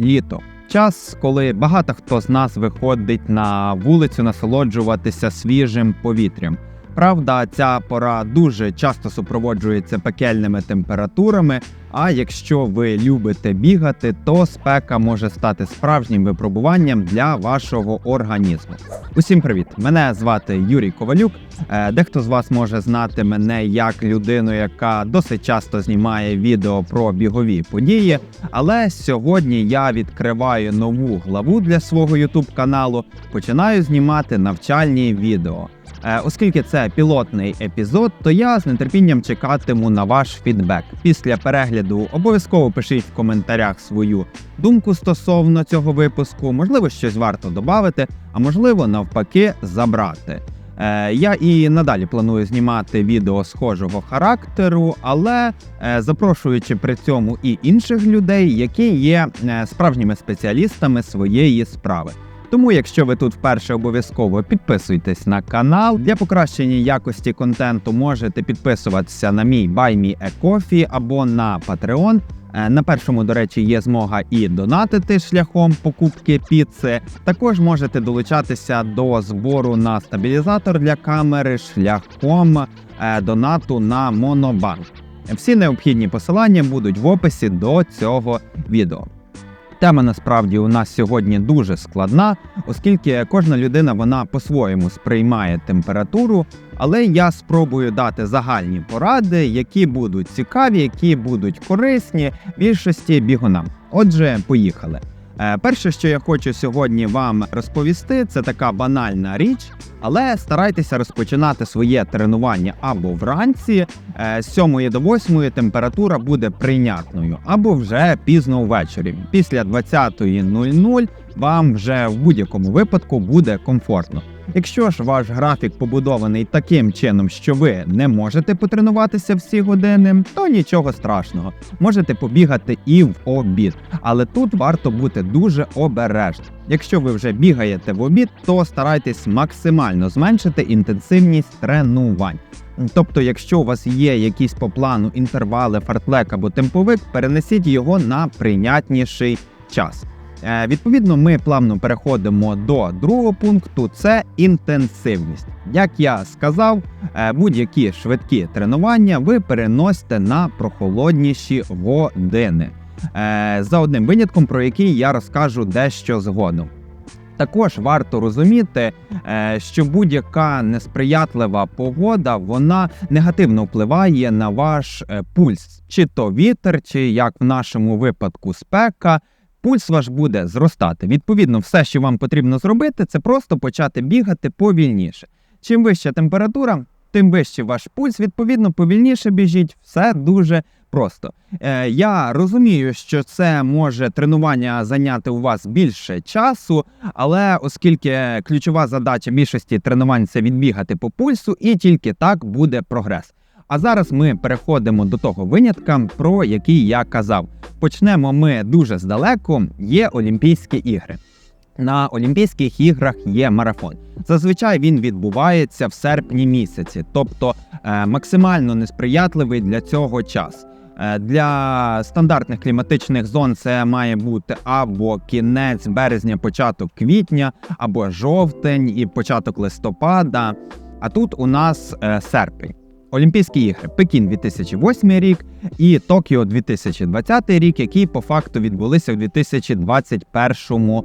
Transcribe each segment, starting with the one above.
літо. Час, коли багато хто з нас виходить на вулицю насолоджуватися свіжим повітрям. Правда, ця пора дуже часто супроводжується пекельними температурами. А якщо ви любите бігати, то спека може стати справжнім випробуванням для вашого організму. Усім привіт! Мене звати Юрій Ковалюк. Е, Дехто з вас може знати мене як людину, яка досить часто знімає відео про бігові події. Але сьогодні я відкриваю нову главу для свого YouTube каналу. Починаю знімати навчальні відео. Е, Оскільки це пілотний епізод, то я з нетерпінням чекатиму на ваш фідбек. Після перегляду обов'язково пишіть в коментарях свою думку стосовно цього випуску. Можливо, щось варто додати, а можливо, навпаки, забрати. Е, Я і надалі планую знімати відео схожого характеру, але е, запрошуючи при цьому і інших людей, які є справжніми спеціалістами своєї справи. Тому, якщо ви тут вперше обов'язково підписуйтесь на канал. Для покращення якості контенту можете підписуватися на мій BuyMeACoffee або на Patreon. Е, На першому, до речі, є змога і донатити шляхом покупки піци. Також можете долучатися до збору на стабілізатор для камери шляхом е, донату на Монобанк. Всі необхідні посилання будуть в описі до цього відео. Тема насправді у нас сьогодні дуже складна, оскільки кожна людина вона по-своєму сприймає температуру, але я спробую дати загальні поради, які будуть цікаві, які будуть корисні більшості бігунам. Отже, поїхали. Е, Перше, що я хочу сьогодні вам розповісти, це така банальна річ, але старайтеся розпочинати своє тренування або вранці. е, З 7 до 8 температура буде прийнятною, або вже пізно ввечері. Після 20.00 вам вже в будь-якому випадку буде комфортно. Якщо ж ваш графік побудований таким чином, що ви не можете потренуватися всі години, то нічого страшного. Можете побігати і в обід. Але тут варто бути дуже обережним. Якщо ви вже бігаєте в обід, то старайтесь максимально зменшити інтенсивність тренувань. Тобто, якщо у вас є якісь по плану інтервали, фартлек або темповик, перенесіть його на прийнятніший час. Е, Відповідно, ми плавно переходимо до другого пункту: це інтенсивність. Як я сказав, е, будь-які швидкі тренування ви переносите на прохолодніші години. Е, За одним винятком, про який я розкажу дещо згодом. Також варто розуміти, що будь-яка несприятлива погода вона негативно впливає на ваш пульс, чи то вітер, чи як в нашому випадку спека. Пульс ваш буде зростати. Відповідно, все, що вам потрібно зробити, це просто почати бігати повільніше. Чим вища температура, тим вищий ваш пульс. Відповідно, повільніше біжіть. Все дуже просто. Е, я розумію, що це може тренування зайняти у вас більше часу, але оскільки ключова задача більшості тренувань це відбігати по пульсу, і тільки так буде прогрес. А зараз ми переходимо до того винятка, про який я казав. Почнемо ми дуже здалеку. Є Олімпійські ігри. На Олімпійських іграх є марафон. Зазвичай він відбувається в серпні місяці, тобто е, максимально несприятливий для цього час. Е, Для стандартних кліматичних зон це має бути або кінець березня, початок квітня, або жовтень і початок листопада. А тут у нас е, серпень. Олімпійські ігри Пекін 2008 рік і Токіо 2020 рік, які по факту відбулися в 2021 е,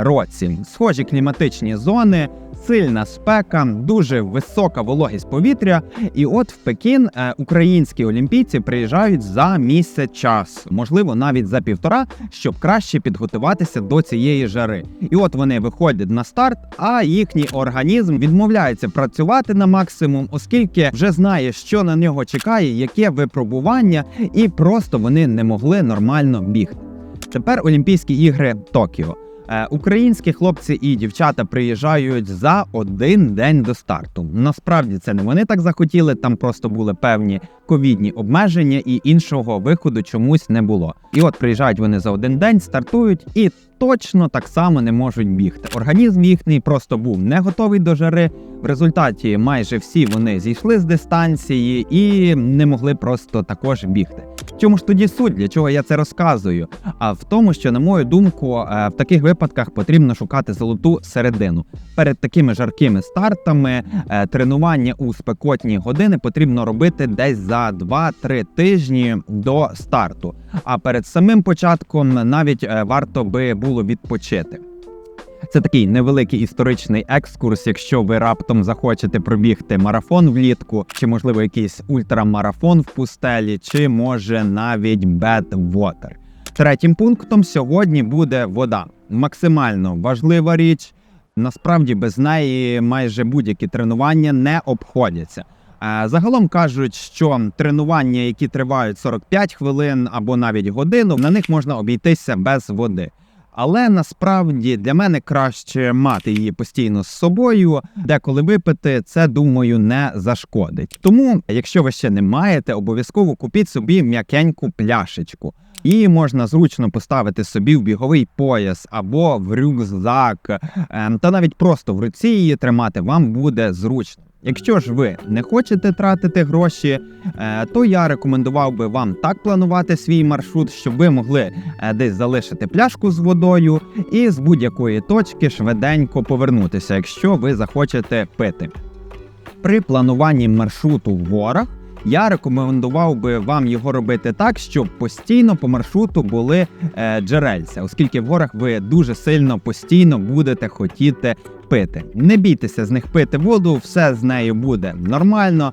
році. Схожі кліматичні зони, сильна спека, дуже висока вологість повітря. І от в Пекін е, українські олімпійці приїжджають за місяць часу, можливо, навіть за півтора, щоб краще підготуватися до цієї жари. І от вони виходять на старт, а їхній організм відмовляється працювати на максимум, оскільки вже знає, що на нього чекає, яке випробування, і просто вони не могли нормально бігти. Тепер Олімпійські ігри Токіо. Е, Українські хлопці і дівчата приїжджають за один день до старту. Насправді це не вони так захотіли, там просто були певні ковідні обмеження, і іншого виходу чомусь не було. І от приїжджають вони за один день, стартують, і точно так само не можуть бігти. Організм їхній просто був не готовий до жари. В результаті майже всі вони зійшли з дистанції і не могли просто також бігти. Чому ж тоді суть, для чого я це розказую? А в тому, що, на мою думку, е, в таких випадках потрібно шукати золоту середину. Перед такими жаркими стартами е, тренування у спекотні години потрібно робити десь за 2-3 тижні до старту. А перед самим початком навіть е, варто би було відпочити. Це такий невеликий історичний екскурс. Якщо ви раптом захочете пробігти марафон влітку, чи можливо якийсь ультрамарафон в пустелі, чи може навіть бедвотер. Третім пунктом сьогодні буде вода. Максимально важлива річ. Насправді без неї майже будь-які тренування не обходяться. Е, Загалом кажуть, що тренування, які тривають 45 хвилин або навіть годину, на них можна обійтися без води. Але насправді для мене краще мати її постійно з собою, деколи випити це думаю не зашкодить. Тому, якщо ви ще не маєте, обов'язково купіть собі м'якеньку пляшечку. Її можна зручно поставити собі в біговий пояс або в рюкзак, ем, та навіть просто в руці її тримати вам буде зручно. Якщо ж ви не хочете тратити гроші, е, то я рекомендував би вам так планувати свій маршрут, щоб ви могли е, десь залишити пляшку з водою і з будь-якої точки швиденько повернутися, якщо ви захочете пити. При плануванні маршруту в горах я рекомендував би вам його робити так, щоб постійно по маршруту були е, джерельця, оскільки в горах ви дуже сильно постійно будете хотіти пити. Не бійтеся з них пити воду, все з нею буде нормально.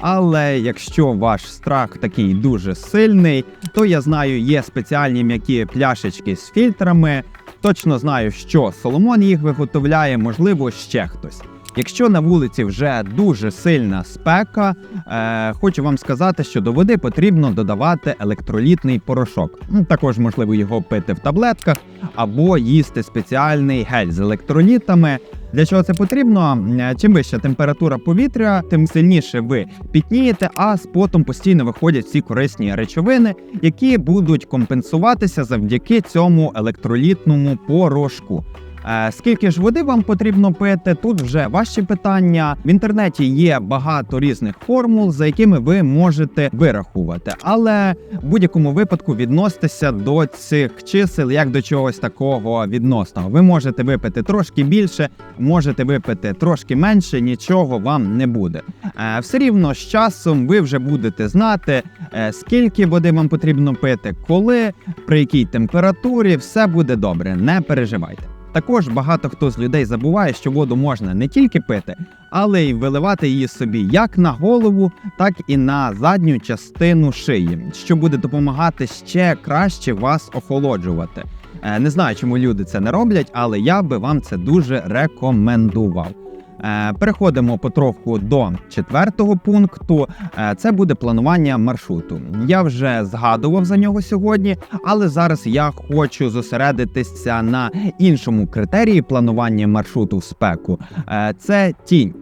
Але якщо ваш страх такий дуже сильний, то я знаю, є спеціальні м'які пляшечки з фільтрами. Точно знаю, що Соломон їх виготовляє, можливо, ще хтось. Якщо на вулиці вже дуже сильна спека, е, хочу вам сказати, що до води потрібно додавати електролітний порошок. Ну, Також можливо його пити в таблетках або їсти спеціальний гель з електролітами. Для чого це потрібно? Е, Чим вища температура повітря, тим сильніше ви пітнієте, а з потом постійно виходять всі корисні речовини, які будуть компенсуватися завдяки цьому електролітному порошку. Е, Скільки ж води вам потрібно пити? Тут вже ваші питання. В інтернеті є багато різних формул, за якими ви можете вирахувати. Але в будь-якому випадку відноситеся до цих чисел як до чогось такого відносного. Ви можете випити трошки більше, можете випити трошки менше, нічого вам не буде. Е, Все рівно з часом ви вже будете знати, е, скільки води вам потрібно пити, коли, при якій температурі, все буде добре, не переживайте. Також багато хто з людей забуває, що воду можна не тільки пити, але й виливати її собі як на голову, так і на задню частину шиї, що буде допомагати ще краще вас охолоджувати. Е, Не знаю, чому люди це не роблять, але я би вам це дуже рекомендував. Е, Переходимо потроху до четвертого пункту. Е, Це буде планування маршруту. Я вже згадував за нього сьогодні, але зараз я хочу зосередитися на іншому критерії планування маршруту в спеку. Е, Це тінь.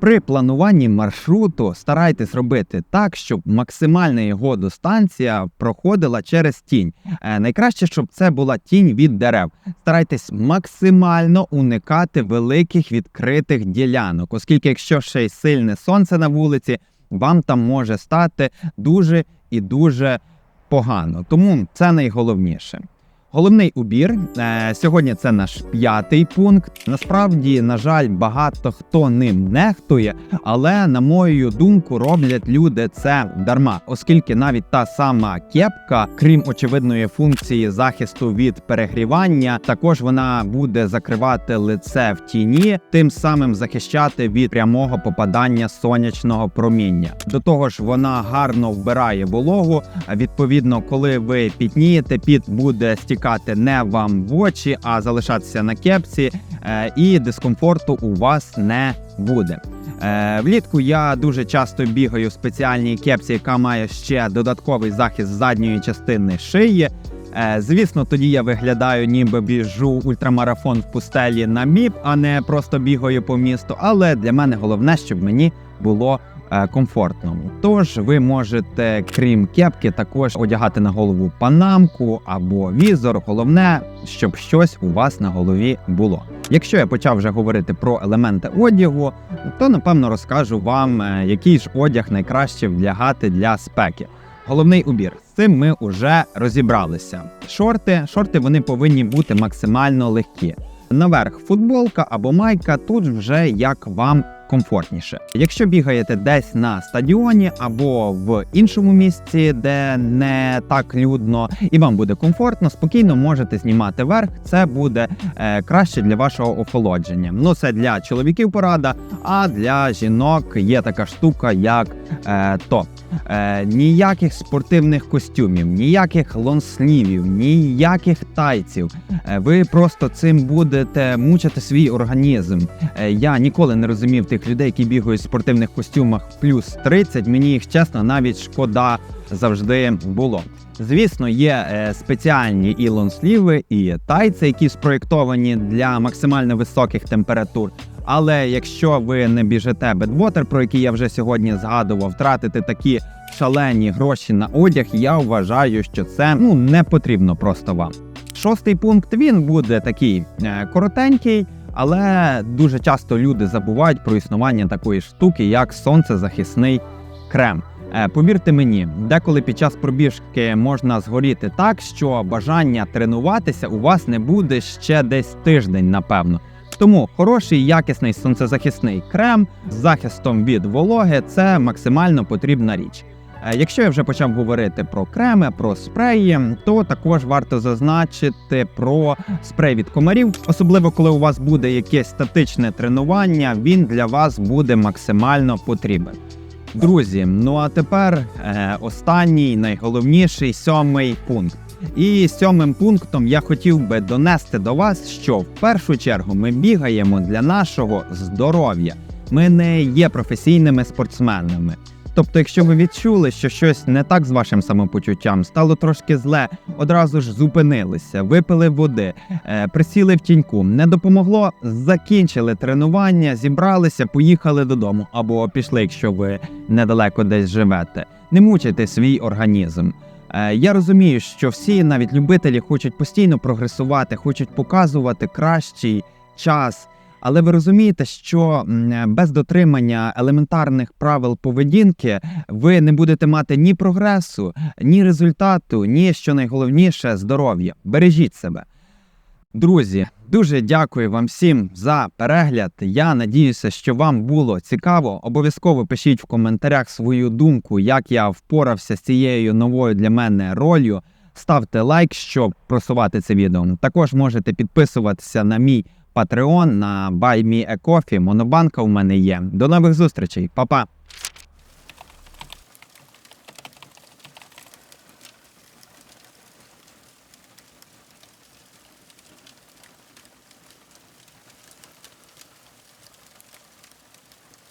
При плануванні маршруту старайтесь робити так, щоб максимальна його дистанція проходила через тінь. Е, найкраще, щоб це була тінь від дерев. Старайтесь максимально уникати великих відкритих ділянок, оскільки якщо ще й сильне сонце на вулиці, вам там може стати дуже і дуже погано. Тому це найголовніше. Головний убір е, сьогодні це наш п'ятий пункт. Насправді, на жаль, багато хто ним нехтує, але на мою думку роблять люди це дарма, оскільки навіть та сама кепка, крім очевидної функції захисту від перегрівання, також вона буде закривати лице в тіні, тим самим захищати від прямого попадання сонячного проміння. До того ж, вона гарно вбирає вологу. Відповідно, коли ви пітнієте, піт буде стікати не вам в очі, а залишатися на кепці, е, і дискомфорту у вас не буде. Е, Влітку я дуже часто бігаю в спеціальній кепці, яка має ще додатковий захист задньої частини шиї. Е, Звісно, тоді я виглядаю, ніби біжу ультрамарафон в пустелі на міп, а не просто бігаю по місту. Але для мене головне, щоб мені було комфортному. Тож ви можете, крім кепки, також одягати на голову панамку або візор. Головне, щоб щось у вас на голові було. Якщо я почав вже говорити про елементи одягу, то напевно розкажу вам, е, який ж одяг найкраще вдягати для спеки. Головний убір. З цим ми вже розібралися. Шорти, шорти вони повинні бути максимально легкі. Наверх футболка або майка, тут вже як вам комфортніше. Якщо бігаєте десь на стадіоні або в іншому місці, де не так людно, і вам буде комфортно, спокійно можете знімати верх. Це буде е, краще для вашого охолодження. Ну це для чоловіків порада, а для жінок є така штука, як е, топ. Е, ніяких спортивних костюмів, ніяких лонслівів, ніяких тайців. Е, ви просто цим будете мучити свій організм. Е, я ніколи не розумів тих людей, які бігають в спортивних костюмах плюс 30. Мені їх чесно навіть шкода завжди було. Звісно, є е, спеціальні і лонсліви, і тайці, які спроєктовані для максимально високих температур. Але якщо ви не біжите бедвотер, про який я вже сьогодні згадував, втратити такі шалені гроші на одяг, я вважаю, що це ну не потрібно просто вам. Шостий пункт він буде такий е, коротенький, але дуже часто люди забувають про існування такої штуки, як сонцезахисний крем. Е, Повірте мені, деколи під час пробіжки можна згоріти так, що бажання тренуватися у вас не буде ще десь тиждень, напевно. Тому хороший якісний сонцезахисний крем з захистом від вологи це максимально потрібна річ. Е, Якщо я вже почав говорити про креми, про спреї, то також варто зазначити про спрей від комарів, особливо коли у вас буде якесь статичне тренування, він для вас буде максимально потрібен. Друзі, ну а тепер е, останній, найголовніший сьомий пункт. І сьомим пунктом я хотів би донести до вас, що в першу чергу ми бігаємо для нашого здоров'я. Ми не є професійними спортсменами. Тобто, якщо ви відчули, що щось не так з вашим самопочуттям, стало трошки зле, одразу ж зупинилися, випили води, е, присіли в тіньку, не допомогло, закінчили тренування, зібралися, поїхали додому або пішли, якщо ви недалеко десь живете. Не мучайте свій організм. Е, Я розумію, що всі, навіть любителі, хочуть постійно прогресувати, хочуть показувати кращий час. Але ви розумієте, що без дотримання елементарних правил поведінки ви не будете мати ні прогресу, ні результату, ні що найголовніше здоров'я. Бережіть себе. Друзі, дуже дякую вам всім за перегляд. Я надіюся, що вам було цікаво. Обов'язково пишіть в коментарях свою думку, як я впорався з цією новою для мене ролью. Ставте лайк, щоб просувати це відео. Також можете підписуватися на мій Patreon, на Buy Me a Coffee. Монобанка у мене є. До нових зустрічей, Па-па!